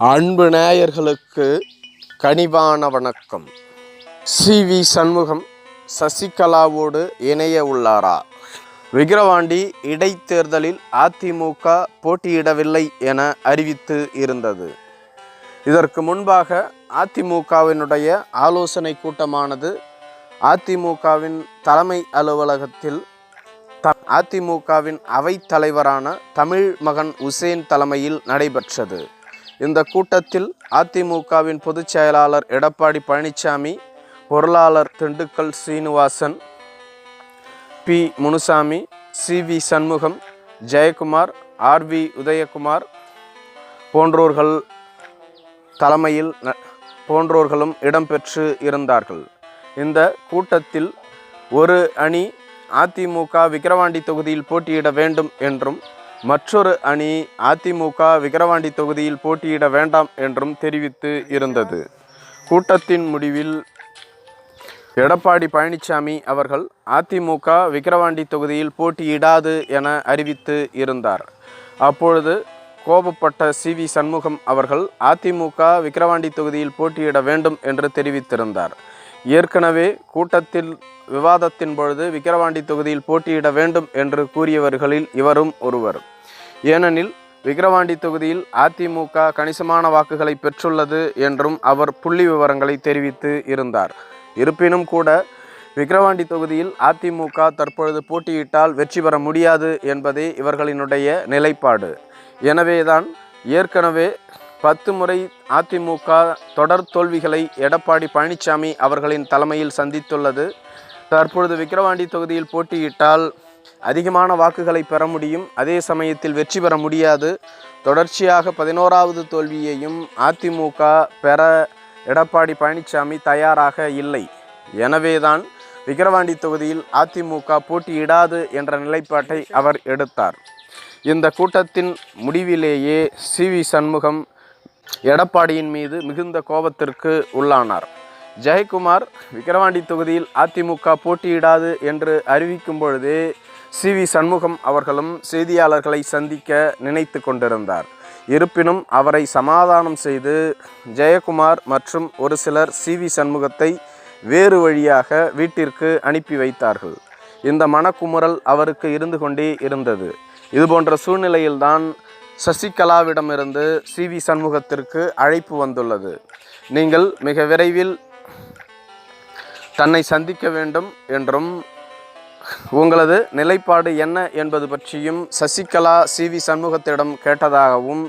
அன்பு நேயர்களுக்கு கனிவான வணக்கம். சி. வி. சண்முகம் சசிகலாவோடு இணைய உள்ளாரா? விக்கிரவாண்டி இடைத்தேர்தலில் அதிமுக போட்டியிடவில்லை என அறிவித்து இருந்தது. இதற்கு முன்பாக அதிமுகவினுடைய ஆலோசனை கூட்டமானது அதிமுகவின் தலைமை அலுவலகத்தில் த அதிமுகவின் அவைத் தலைவரான தமிழ் மகன் உசேன் தலைமையில் நடைபெற்றது. இந்த கூட்டத்தில் அதிமுகவின் பொதுச் செயலாளர் எடப்பாடி பழனிசாமி பொருளாளர் Dindigul Srinivasan P. Munusamy C. V. Shanmugam Jayakumar R. V. Udhayakumar போன்றோர்கள் தலைமையில் ந- போன்றோர்களும் இடம்பெற்று இருந்தார்கள். இந்த கூட்டத்தில் ஒரு அணி அதிமுக விக்கிரவாண்டி தொகுதியில் போட்டியிட வேண்டும் என்றும் மற்றொரு அணி அதிமுக விக்கிரவாண்டி தொகுதியில் போட்டியிட வேண்டாம் என்றும் தெரிவித்து இருந்தது. கூட்டத்தின் முடிவில் எடப்பாடி பழனிசாமி அவர்கள் அதிமுக விக்கிரவாண்டி தொகுதியில் போட்டியிடாது என அறிவித்து இருந்தார். அப்பொழுது கோபப்பட்ட சி வி சண்முகம் அவர்கள் அதிமுக விக்கிரவாண்டி தொகுதியில் போட்டியிட வேண்டும் என்று தெரிவித்திருந்தார். ஏற்கனவே கூட்டத்தில் விவாதத்தின் பொழுது விக்கிரவாண்டி தொகுதியில் போட்டியிட வேண்டும் என்று கூறியவர்களில் இவரும் ஒருவர். ஏனெனில் விக்கிரவாண்டி தொகுதியில் அதிமுக கணிசமான வாக்குகளை பெற்றுள்ளது என்றும் அவர் புள்ளி விவரங்களை தெரிவித்து இருந்தார். இருப்பினும் கூட விக்கிரவாண்டி தொகுதியில் அதிமுக தற்பொழுது போட்டியிட்டால் வெற்றி பெற முடியாது என்பதே இவர்களினுடைய நிலைப்பாடு. எனவேதான் ஏற்கனவே பத்து முறை அதிமுக தொடர் தோல்விகளை எடப்பாடி பழனிசாமி அவர்களின் தலைமையில் சந்தித்துள்ளது. தற்பொழுது விக்கிரவாண்டி தொகுதியில் போட்டியிட்டால் அதிகமான வாக்குகளை பெற முடியும். அதே சமயத்தில் வெற்றி பெற முடியாது. தொடர்ச்சியாக பதினோராவது தோல்வியையும் அதிமுக பெற எடப்பாடி பழனிசாமி தயாராக இல்லை. எனவேதான் விக்கிரவாண்டி தொகுதியில் அதிமுக போட்டியிடாது என்ற நிலைப்பாட்டை அவர் எடுத்தார். இந்த கூட்டத்தின் முடிவிலேயே சி வி சண்முகம் எடப்பாடியின் மீது மிகுந்த கோபத்திற்கு உள்ளானார். ஜெயக்குமார் விக்கிரவாண்டி தொகுதியில் அதிமுக போட்டியிடாது என்று அறிவிக்கும் பொழுதே சி வி சண்முகம் அவர்களும் செய்தியாளர்களை சந்திக்க நினைத்து கொண்டிருந்தார். இருப்பினும் அவரை சமாதானம் செய்து ஜெயக்குமார் மற்றும் ஒரு சிலர் சி வி சண்முகத்தை வேறு வழியாக வீட்டிற்கு அனுப்பி வைத்தார்கள். இந்த மனக்குமுறல் அவருக்கு இருந்து கொண்டே இருந்தது. இதுபோன்ற சூழ்நிலையில்தான் சசிகலாவிடமிருந்து சி வி சண்முகத்திற்கு அழைப்பு வந்துள்ளது. நீங்கள் மிக விரைவில் தன்னை சந்திக்க வேண்டும் என்றும் உங்களது நிலைப்பாடு என்ன என்பது பற்றியும் சசிகலா சி வி சண்முகத்திடம் கேட்டதாகவும்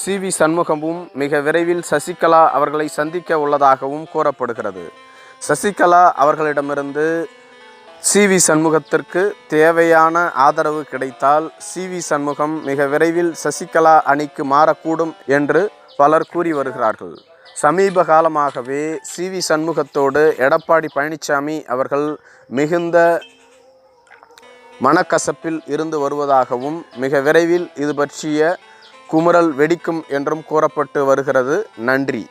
சி வி சண்முகமும் மிக விரைவில் சசிகலா அவர்களை சந்திக்க உள்ளதாகவும் கூறப்படுகிறது. சசிகலா அவர்களிடமிருந்து சி வி சண்முகத்திற்கு தேவையான ஆதரவு கிடைத்தால் சி வி சண்முகம் மிக விரைவில் சசிகலா அணிக்கு மாறக்கூடும் என்று பலர் கூறி வருகிறார்கள். சமீப காலமாகவே சி வி சண்முகத்தோடு எடப்பாடி பழனிசாமி அவர்கள் மிகுந்த மனக்கசப்பில் இருந்து வருவதாகவும் மிக விரைவில் இது பற்றிய குமுறல் வெடிக்கும் என்றும் கூறப்பட்டு வருகிறது. நன்றி.